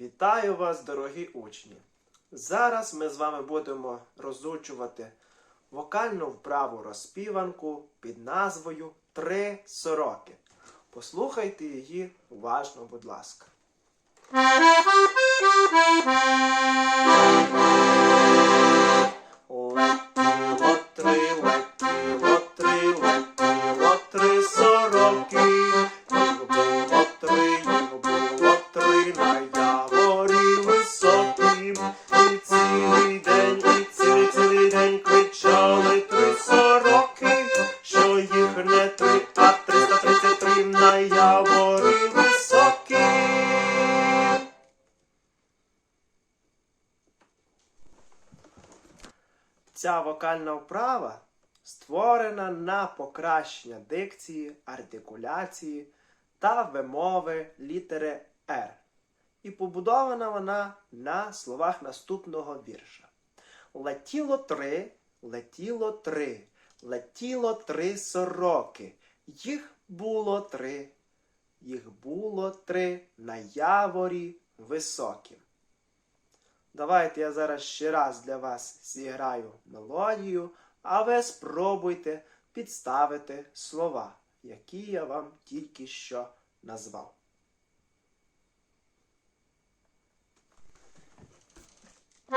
Вітаю вас, дорогі учні! Зараз ми з вами будемо розучувати вокальну вправу розпіванку під назвою Три сороки. Послухайте її уважно, будь ласка. І цілий день, і цілий день кричали три що їх не три, а триста тридцять три на яворі високім. Ця вокальна вправа створена на покращення дикції, артикуляції та вимови літери Р. І побудована вона на словах наступного вірша. Летіло три, летіло три, летіло три сороки. Їх було три, їх було три на яворі високім. Давайте я зараз ще раз для вас зіграю мелодію, а ви спробуйте підставити слова, які я вам тільки що назвав. Це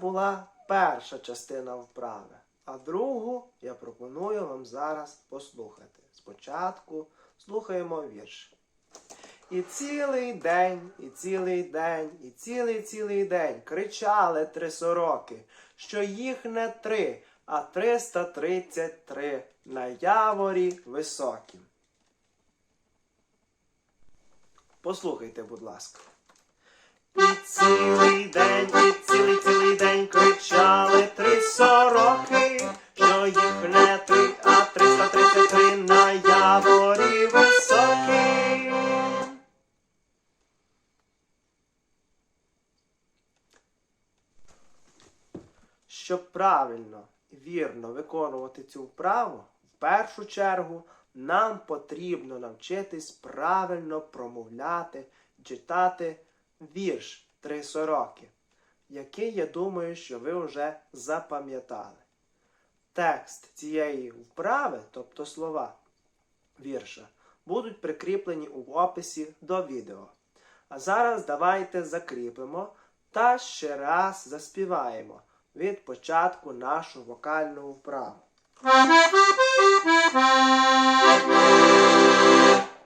була перша частина вправи, а другу я пропоную вам зараз послухати. Спочатку слухаємо вірш. І цілий день, і цілий день, і цілий цілий день кричали три сороки, що їх не три, а триста тридцять три на яворі високім. Послухайте, будь ласка. І цілий день, і цілий цілий день кричали три сороки, Щоб правильно і вірно виконувати цю вправу, в першу чергу нам потрібно навчитись правильно промовляти, читати вірш Три сороки, який я думаю, що ви вже запам'ятали. Текст цієї вправи, тобто слова вірша, будуть прикріплені у описі до відео. А зараз давайте закріпимо та ще раз заспіваємо від початку нашу вокальну вправу.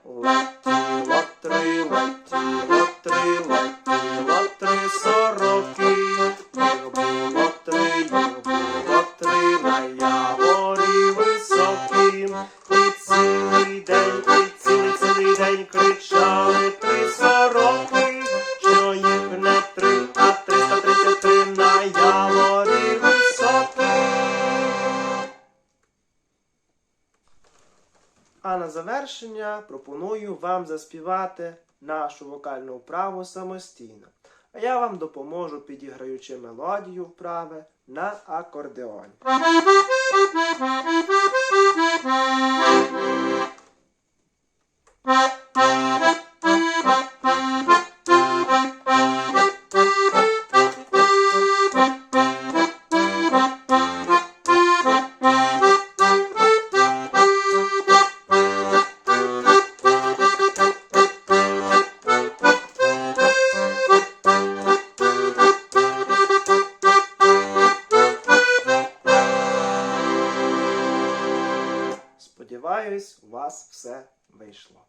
Летіло А на завершення пропоную вам заспівати нашу вокальну вправу самостійно. А я вам допоможу, підіграючи мелодію вправи на акордеоні. Сподіваюсь, у вас все вийшло.